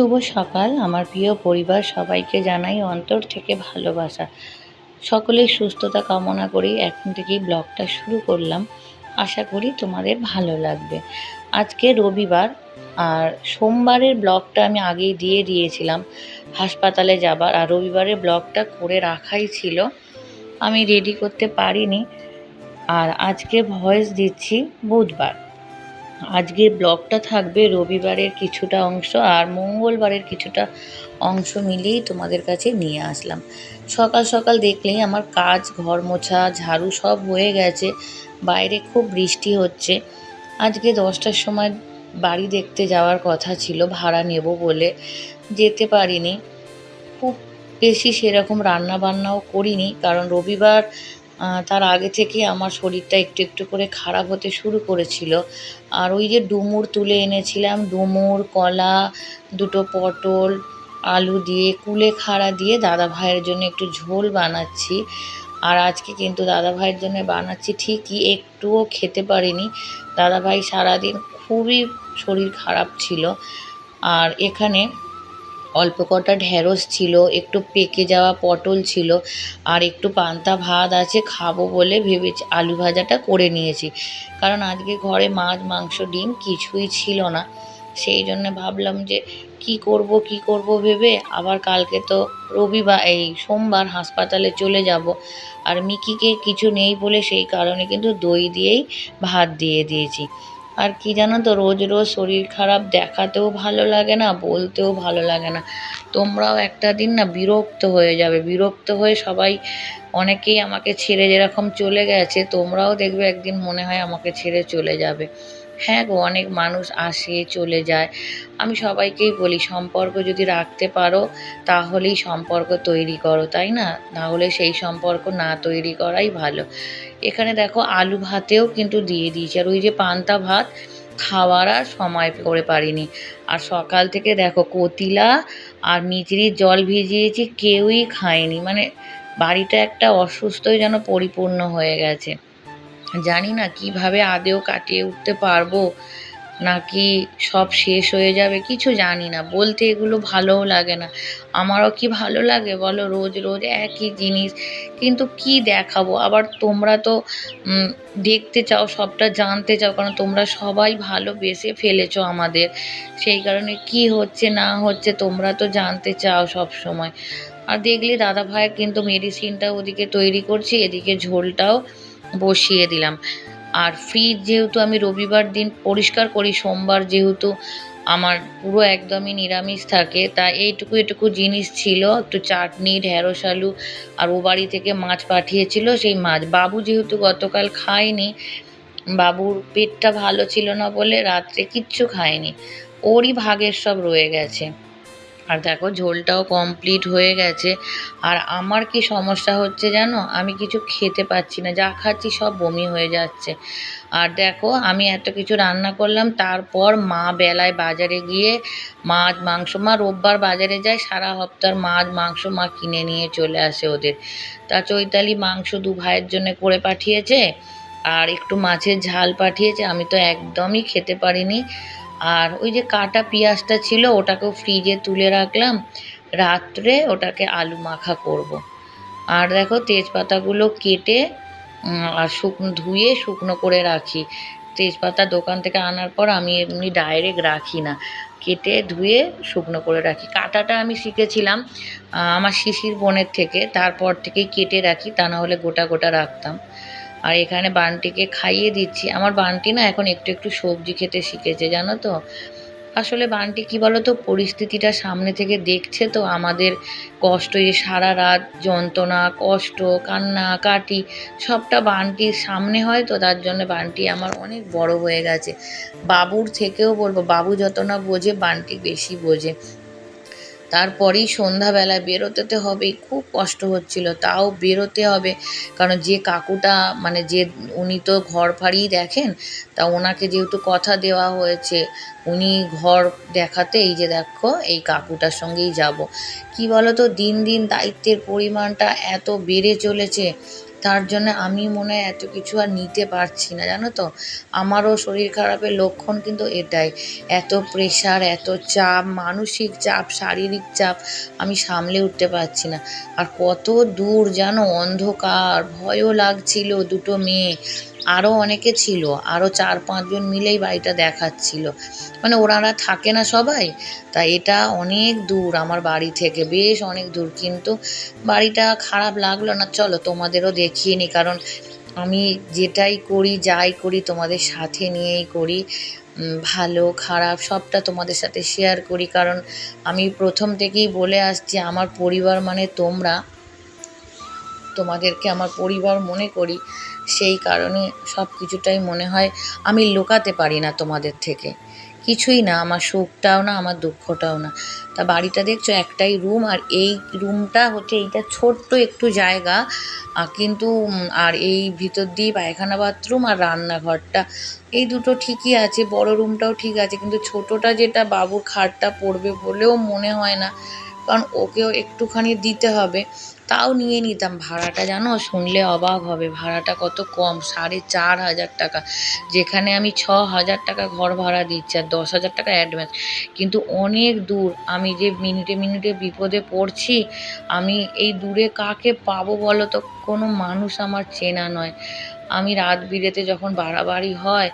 শুভ সকাল। আমার প্রিয় পরিবার, সবাইকে জানাই অন্তর থেকে ভালোবাসা। সকলের সুস্থতা কামনা করেই এখন থেকেই ব্লগটা শুরু করলাম। আশা করি তোমাদের ভালো লাগবে। আজকে রবিবার আর সোমবারের ব্লগটা আমি আগেই দিয়ে দিয়েছিলাম। হাসপাতালে যাবার আর রবিবারের ব্লগটা করে রাখাই ছিল। আমি রেডি করতে পারিনি। আর আজকে ভয়েস দিচ্ছি বুধবার। আজকের ব্লগটা থাকবে রবিবারের কিছুটা অংশ আর মঙ্গলবারের কিছুটা অংশ মিলিয়েই তোমাদের কাছে নিয়ে আসলাম। সকাল সকাল দেখলেই আমার কাজ, ঘর মোছা, ঝাড়ু সব হয়ে গেছে, বাইরে খুব বৃষ্টি হচ্ছে। আজকে দশটার সময় বাড়ি দেখতে যাওয়ার কথা ছিল, ভাড়া নেব বলে যেতে পারিনি। খুব বেশি সেরকম রান্না বান্নাও করিনি, কারণ রবিবার তার আগে থেকে আমার শরীরটা একটু একটু করে খারাপ হতে শুরু করেছিল। আর ওই যে ডুমুর তুলে এনেছিলাম, ডুমুর, কলা, দুটো পটল, আলু দিয়ে কুলেখাড়া দিয়ে দাদা ভাইয়ের জন্য একটু ঝোল বানাচ্ছি। আর আজকে কিন্তু দাদা ভাইয়ের জন্য বানাচ্ছি ঠিকই, একটুও খেতে পারিনি। দাদা ভাই সারাদিন খুবই শরীর খারাপ ছিল। আর এখানে অল্প কটা ঢ্যাঁড়স ছিল, একটু পেকে যাওয়া পটল ছিল আর একটু পান্তা ভাত আছে খাব বলে ভেবেছি, আলু ভাজাটা করে নিয়েছি। কারণ আজকে ঘরে মাছ, মাংস, ডিম কিছুই ছিল না। সেই জন্য ভাবলাম যে কি করব কি করব ভেবে আবার কালকে তো রবিবার, এই সোমবার হাসপাতালে চলে যাব। আর মিকিকে কিছু নেই বলে সেই কারণে কিন্তু দই দিয়েই ভাত দিয়ে দিয়েছি। আর কি জানো তো, রোজ রোজ শরীর খারাপ দেখাতেও ভালো লাগে না, বলতেও ভালো লাগে না। তোমরাও একটা দিন না বিরক্ত হয়ে যাবে, বিরক্ত হয়ে সবাই অনেকেই আমাকে ছেড়ে যেরকম চলে গেছে, তোমরাও দেখবে একদিন মনে হয় আমাকে ছেড়ে চলে যাবে। হ্যাঁ গো, অনেক মানুষ আসে, চলে যায়। আমি সবাইকেই বলি, সম্পর্ক যদি রাখতে পারো, তাহলেই সম্পর্ক তৈরি করো, তাই না? তাহলে সেই সম্পর্ক না তৈরি করাই ভালো। এখানে দেখো, আলু ভাতেও কিন্তু দিয়ে দিয়েছি। আর ওই যে পান্তা ভাত, খাওয়ার আর সময় করে পারিনি। আর সকাল থেকে দেখো, কতিলা আর মিচড়ির জল ভিজিয়েছি, কেউই খায়নি। মানে বাড়িটা একটা অসুস্থই যেন পরিপূর্ণ হয়ে গেছে। জানি না কীভাবে আদেও কাটিয়ে উঠতে পারব, নাকি সব শেষ হয়ে যাবে কিছু জানি না। বলতে এগুলো ভালোও লাগে না। আমারও কি ভালো লাগে বলো? রোজ রোজ একই জিনিস। কিন্তু কি দেখাবো? আবার তোমরা তো দেখতে চাও, সবটা জানতে চাও, কারণ তোমরা সবাই ভালোবেসে ফেলেছো আমাদের। সেই কারণে কি হচ্ছে, না হচ্ছে, তোমরা তো জানতে চাও সব সময়। আর দেখলে দাদা ভাইয়ের কিন্তু মেডিসিনটা ওদিকে তৈরি করছি, এদিকে ঝোলটাও বসিয়ে দিলাম। আর ফ্রিজ যেহেতু আমি রবিবার দিন পরিষ্কার করি, সোমবার যেহেতু আমার পুরো একদমই নিরামিষ থাকে তা এইটুকু এটুকু জিনিস ছিল, একটু চাটনি ঢ্যাঁড়স আলু, আর ও বাড়ি থেকে মাছ পাঠিয়েছিল, সেই মাছ। বাবু যেহেতু গতকাল খায়নি, বাবুর পেটটা ভালো ছিল না বলে রাত্রে কিচ্ছু খায়নি, ওরই ভাগের সব রয়ে গেছে। আর দেখো ঝোলটাও কমপ্লিট হয়ে গেছে। আর আমার কি সমস্যা হচ্ছে জানো? আমি কিছু খেতে পাচ্ছি না, যা খাচ্ছি সব বমি হয়ে যাচ্ছে। আর দেখো, আমি এত কিছু রান্না করলাম, তারপর মা বেলায় বাজারে গিয়ে মাছ, মাংস, মা রোববার বাজারে যায়, সারা হপ্তার মাছ, মাংস মা কিনে নিয়ে চলে আসে ওদের। তা চৈতালি মাংস দু ভাইয়ের জন্য করে পাঠিয়েছে, আর একটু মাছের ঝাল পাঠিয়েছে, আমি তো একদমই খেতে পারিনি। আর ওই যে কাটা পেঁয়াজটা ছিল, ওটাকেও ফ্রিজে তুলে রাখলাম। রাত্রে ওটাকে আলু মাখা করব। আর দেখো তেজপাতাগুলো কেটে আর শুকনো ধুয়ে শুকনো করে রাখি। তেজপাতা দোকান থেকে আনার পর আমি এমনি ডাইরেক্ট রাখি না। কেটে ধুয়ে শুকনো করে রাখি। কাটাটা আমি শিখেছিলাম আমার শিশির বোনের থেকে। তারপর থেকেই কেটে রাখি, তা না হলে গোটা গোটা রাখতাম। আর এখানে বানটিকে খাইয়ে দিচ্ছি। আমার বানটি না এখন একটু একটু সবজি খেতে শিখেছে, জানো তো। আসলে বানটি কি বলো তো পরিস্থিতিটা সামনে থেকে দেখছে তো আমাদের কষ্ট যে সারা রাত যন্ত্রণা, কষ্ট, কান্না, কাটি, সবটা বানটির সামনে হয় তো, তার জন্য বানটি আমার অনেক বড় হয়ে গেছে। বাবুর থেকেও বলব, বাবু যত না বোঝে, বানটি বেশি বোঝে। তারপরেই সন্ধ্যাবেলায় বেরোতে তো হবেই খুব কষ্ট হচ্ছিল, তাও বেরোতে হবে। কারণ যে কাকুটা মানে যে উনি তো ঘর ফাড়িই দেখেন, তা ওনাকে যেহেতু কথা দেওয়া হয়েছে, উনি ঘর দেখাতে এই যে দেখো এই কাকুটার সঙ্গেই যাব। কি বলো তো দিন দিন দায়িত্বের পরিমাণটা এত বেড়ে চলেছে তার জন্য আমি মনে হয় এত কিছু আর নিতে পারছি না, জানো তো? আমারও শরীর খারাপের লক্ষণ কিন্তু এটাই। এত প্রেশার এত চাপ, মানসিক চাপ, শারীরিক চাপ আমি সামলে উঠতে পারছি না। আর কত দূর জানো? অন্ধকার, ভয়ও লাগছিল দুটো মেয়ে। আরও অনেকে ছিল আরও চার পাঁচজন মিলেই বাড়িটা দেখাচ্ছিল। মানে ওনারা থাকে না সবাই, তা এটা অনেক দূর আমার বাড়ি থেকে, বেশ অনেক দূর। কিন্তু বাড়িটা খারাপ লাগল না, চলো তোমাদেরও দেখিয়ে নিই কারণ আমি যেটাই করি, যাই করি, তোমাদের সাথে নিয়েই করি। ভালো, খারাপ, সবটা তোমাদের সাথে শেয়ার করি। কারণ আমি প্রথম থেকেই বলে আসছি, আমার পরিবার মানে তোমরা। তোমাদেরকে আমার পরিবার মনে করি, সেই কারণে সব কিছুটাই মনে হয় আমি লুকাতে পারি না তোমাদের থেকে। কিছুই না, আমার সুখটাও না, আমার দুঃখটাও না। তা বাড়িটা দেখছ, একটাই রুম আর এই রুমটা হচ্ছে এইটা ছোট্ট একটু জায়গা কিন্তু আর এই ভিতর দিয়ে পায়খানা বাথরুম আর রান্নাঘরটা। এই দুটো ঠিকই আছে, বড় রুমটাও ঠিক আছে, কিন্তু ছোটটা যেটা বাবুর খাটটা পড়বে বলেও মনে হয় না। কারণ ওকেও একটুখানি দিতে হবে। তাও নিয়ে নিতাম। ভাড়াটা জানো? শুনলে অবাক হবে। ভাড়াটা কত কম? সাড়ে চার হাজার টাকা। যেখানে আমি ছ হাজার টাকা ঘর ভাড়া দিচ্ছি আর দশ হাজার টাকা অ্যাডভান্স কিন্তু অনেক দূর আমি যে মিনিটে মিনিটে বিপদে পড়ছি, আমি এই দূরে কাকে পাবো বলো তো? কোনো মানুষ আমার চেনা নয়। আমি রাত বিরেতে যখন বাড়াবাড়ি হয়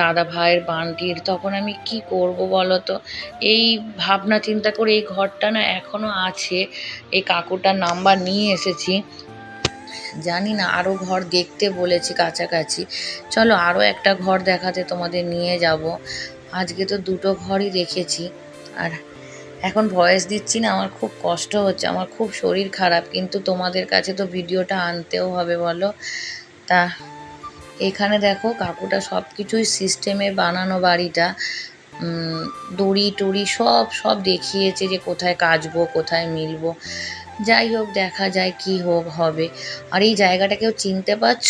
দাদা ভাইয়ের বান্টির, তখন আমি কি করব বলো তো এই ভাবনা চিন্তা করে এই ঘরটা না এখনও আছে, এই কাকুটার নাম্বার নিয়ে এসেছি। জানি না আরও ঘর দেখতে বলেছি কাছাকাছি। চলো আরও একটা ঘর দেখাতে তোমাদের নিয়ে যাব। আজকে তো দুটো ঘরই দেখেছি। আর এখন ভয়েস দিচ্ছি না, আমার খুব কষ্ট হচ্ছে, আমার খুব শরীর খারাপ, কিন্তু তোমাদের কাছে তো ভিডিওটা আনতেও হবে বলো। তা এখানে দেখো কাকুটা সব কিছুই সিস্টেমে বানানো বাড়িটা। দড়ি টড়ি সব সব দেখিয়েছে যে কোথায় কাচবো, কোথায় মিলবো। যাই হোক, দেখা যায় কি হোক, হবে। আর এই জায়গাটা কেউ চিনতে পারছ?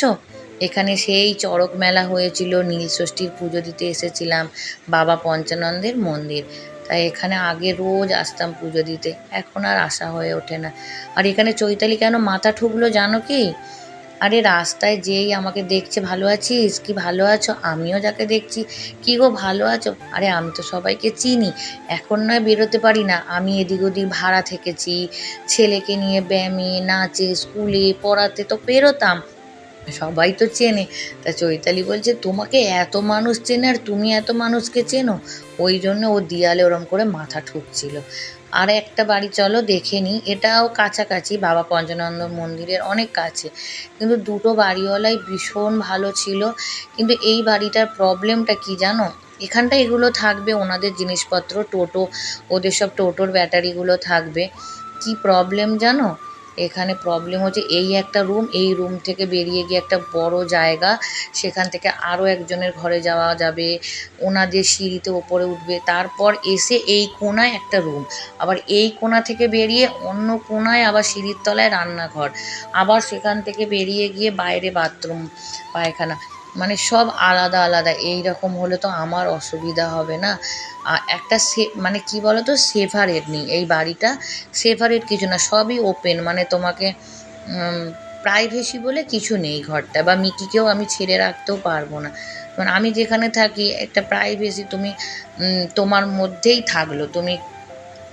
এখানে সেই চড়ক মেলা হয়েছিল নীলষষ্ঠীর পুজো দিতে এসেছিলাম, বাবা পঞ্চানন্দের মন্দির। তাই এখানে আগে রোজ আসতাম পুজো দিতে, এখন আর আসা হয়ে ওঠে না। আর এখানে চৈতালি কেন মাথা ঠুকলো জানো কি? আরে রাস্তায় যেই আমাকে দেখছে, ভালো আছিস? কি ভালো আছো? আমিও যাকে দেখছি, কি গো, ভালো আছো? আরে আমি তো সবাইকে চিনি, এখন নয় বেরোতে পারি না। আমি এদিক ওদিক ভাড়া থেকেছি, ছেলেকে নিয়ে ব্যায়ামে, নাচে, স্কুলে, পড়াতে তো বেরোতাম। সবাই তো চেনে। তা চৈতালি বলছে, তোমাকে এত মানুষ চেনে আর তুমি এত মানুষকে চেনো? ওই জন্য ও দিয়ালে ওরম করে মাথা ঠুকছিল। আর একটা বাড়ি চলো, দেখে নিই এটাও কাছাকাছি, বাবা পঞ্চানন্দ মন্দিরের অনেক কাছে। কিন্তু দুটো বাড়িওয়ালাই ভীষণ ভালো ছিল। কিন্তু এই বাড়িটার প্রবলেমটা কি জানো? এখানটা এগুলো থাকবে, ওনাদের জিনিসপত্র, টোটো, ওদের সব টোটোর ব্যাটারিগুলো থাকবে। কি প্রবলেম জানো? এখানে প্রবলেম হচ্ছে, এই একটা রুম এই রুম থেকে বেরিয়ে গিয়ে একটা বড় জায়গা, সেখান থেকে আরও একজনের ঘরে যাওয়া যাবে, ওনাদের সিঁড়িতে ওপরে উঠবে, তারপর এসে এই কোনায় একটা রুম আবার এই কোনা থেকে বেরিয়ে অন্য কোনায় আবার সিঁড়ির তলায় রান্নাঘর, আবার সেখান থেকে বেরিয়ে গিয়ে বাইরে বাথরুম পায়খানা। মানে সব আলাদা আলাদা এই রকম হলে তো আমার অসুবিধা হবে না। একটা সে মানে কি বলো তো সেভারেট নেই। এই বাড়িটা সেভারেট কিছু না, সবই ওপেন মানে তোমাকে প্রাইভেসি বলে কিছু নেই ঘরটা। বা মিকিকেও আমি ছেড়ে রাখতেও পারব না। মানে আমি যেখানে থাকি, একটা প্রাইভেসি তুমি তোমার মধ্যেই থাকল। তুমি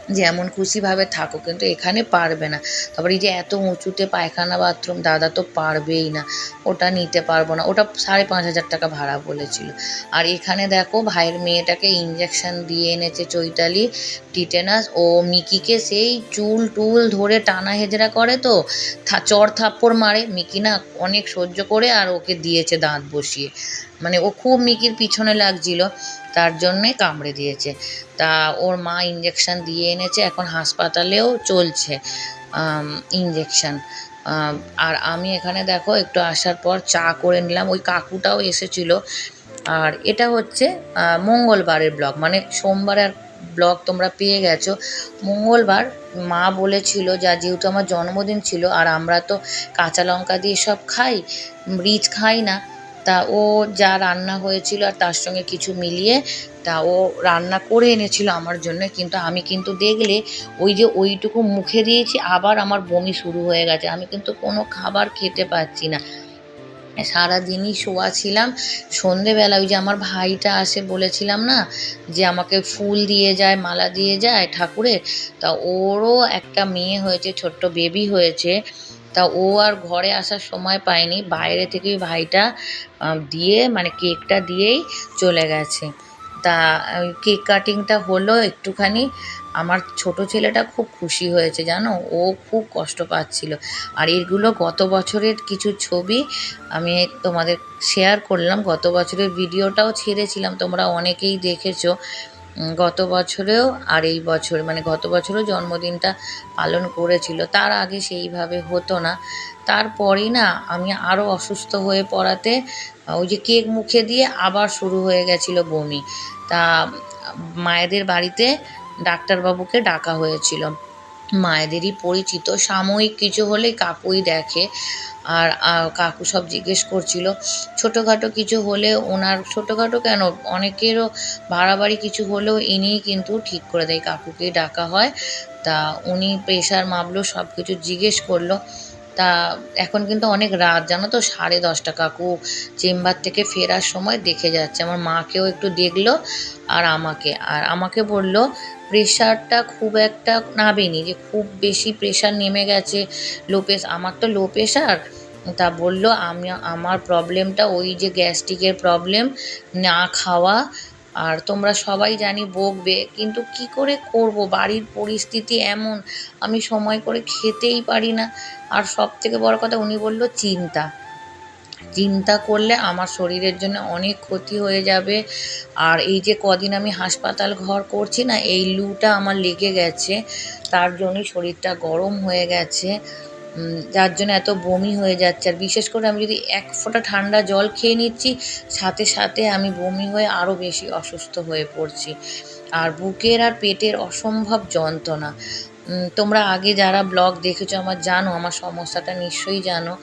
যেমন খুশিভাবে থাকো কিন্তু এখানে পারবে না। তারপর এই যে এত উঁচুতে পায়খানা বাথরুম, দাদা তো পারবেই না। ওটা নিতে পারব না। ওটা সাড়ে পাঁচ হাজার টাকা ভাড়া বলেছিল। আর এখানে দেখো, ভাইয়ের মেয়েটাকে ইঞ্জেকশন দিয়ে এনেছে চৈতালি, টিটেনাস। ও মিকিকে সেই চুল টুল ধরে টানা হেজরা করে তো চর থাপ্পড় মারে। মিকি না অনেক সহ্য করে আর ওকে দিয়েছে দাঁত বসিয়ে। মানে ও খুব মিকির পিছনে লাগছিল, তার জন্যে কামড়ে দিয়েছে। তা ওর মা ইঞ্জেকশন দিয়ে এনেছে, এখন হাসপাতালেও চলছে ইঞ্জেকশন আর আমি এখানে দেখো, একটু আসার পর চা করে নিলাম। ওই কাকুটাও এসেছিল। আর এটা হচ্ছে মঙ্গলবারের ব্লগ। মানে সোমবার আর ব্লগ তোমরা পেয়ে গেছো। মঙ্গলবার মা বলেছিল যা যেহেতু আমার জন্মদিন ছিল, আর আমরা তো কাঁচা লঙ্কা দিয়ে সব খাই রিচ খাই না তা ও যা রান্না হয়েছিল আর তার সঙ্গে কিছু মিলিয়ে তা ও রান্না করে এনেছিল আমার জন্য। কিন্তু আমি কিন্তু দেখলে ওই যে ওইটুকু মুখে দিয়েছি, আবার আমার বমি শুরু হয়ে গেছে। আমি কিন্তু কোনো খাবার খেতে পাচ্ছি না। সারাদিনই শোয়া ছিলাম। সন্ধেবেলা ওই যে আমার ভাইটা আসে বলেছিলাম না, যে আমাকে ফুল দিয়ে যায়, মালা দিয়ে যায় ঠাকুরের, তা ওরও একটা মেয়ে হয়েছে, ছোট্ট বেবি হয়েছে। তা ও আর ঘরে আসার সময় পায়নি। বাইরে থেকেই ভাইটা দিয়ে মানে কেকটা দিয়েই চলে গেছে। তা কেক কাটিংটা হলো একটুখানি। আমার ছোট ছেলেটা খুব খুশি হয়েছে, জানো? ও খুব কষ্ট পাচ্ছিল। আর এগুলো গত বছরের কিছু ছবি আমি তোমাদের শেয়ার করলাম। গত বছরের ভিডিওটাও ছেড়েছিলাম। তোমরা অনেকেই দেখেছ। গত বছরেও আর এই বছর মানে গত বছরও জন্মদিনটা পালন করেছিল, তার আগে সেইভাবে হতো না। তারপরেই না আমি আরও অসুস্থ হয়ে পড়াতে ওই যে কেক মুখে দিয়ে আবার শুরু হয়ে গেছিল বমি। তা মায়েদের বাড়িতে ডাক্তারবাবুকে ডাকা হয়েছিল। মায়েদেরই পরিচিত। সাময়িক কিছু হলেই কাকুই দেখে। আর কাকু সব জিজ্ঞেস করছিল, ছোটোখাটো কিছু হলে ওনার, ছোটোখাটো কেন? অনেকেরও বাড়াবাড়ি কিছু হলেও ইনিই কিন্তু ঠিক করে দেয়। কাকুকে ডাকা হয়। তা উনি প্রেশার মাপলো সব কিছু জিজ্ঞেস করল। তা এখন কিন্তু অনেক রাত, জানো তো? সাড়ে দশটা। কাকু চেম্বার থেকে ফেরার সময় দেখে যাচ্ছে। আমার মাকেও একটু দেখল আর আমাকে। আর আমাকে বলল, প্রেশারটা খুব একটা নামেনি যে খুব বেশি প্রেশার নেমে গেছে লো প্রেশার আমার তো লো প্রেশার তা বলল, আমি, আমার প্রবলেমটা ওই যে গ্যাস্ট্রিকের প্রবলেম, না খাওয়া আর তোমরা সবাই জানি বকবে, কিন্তু কি করে করব? বাড়ির পরিস্থিতি এমন, আমি সময় করে খেতেই পারি না। আর সব থেকে বড় কথা, উনি বলল, চিন্তা। চিন্তা করলে আমার শরীরের জন্য অনেক ক্ষতি হয়ে যাবে। আর এই যে কদিন আমি হাসপাতাল ঘর করছি না, এই লুটা আমার লেগে গেছে, তার জন্যই শরীরটা গরম হয়ে গেছে। যার জন্য এত বমি হয়ে যাচ্ছে। আর বিশেষ করে আমি যদি এক ফোঁটা ঠান্ডা জল খেয়ে নিচ্ছি, সাথে সাথে আমি বমি হয়ে আরও বেশি অসুস্থ হয়ে পড়ছি। আর বুকের আর পেটের অসম্ভব যন্ত্রণা। তোমরা আগে যারা ব্লগ দেখেছ, আমার জানো, আমার সমস্যাটা নিশ্চয়ই জানো।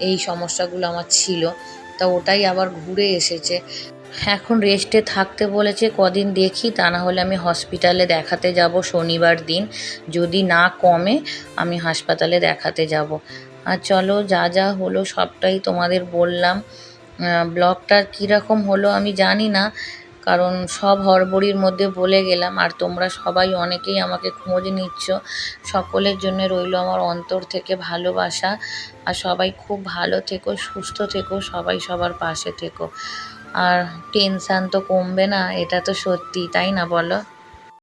এই সমস্যাগুলো আমার ছিল। তা ওটাই আবার ঘুরে এসেছে। এখন রেস্টে থাকতে বলেছে, কদিন দেখি, তা না হলে আমি হসপিটালে দেখাতে যাব শনিবার দিন। যদি না কমে, আমি হাসপাতালে দেখাতে যাব। আর চলো, যা যা হলো সবটাই তোমাদের বললাম। ব্লগটা কীরকম হলো আমি জানি না, কারণ সব হরবড়ির মধ্যে বলে গেলাম। আর তোমরা সবাই অনেকেই আমাকে খোঁজ নিচ্ছ। সকলের জন্য রইল আমার অন্তর থেকে ভালোবাসা। আর সবাই খুব ভালো থেকো, সুস্থ থেকো, সবাই সবার পাশে থেকো। আর টেনশান তো কমবে না এটা তো সত্যি তাই না বলো?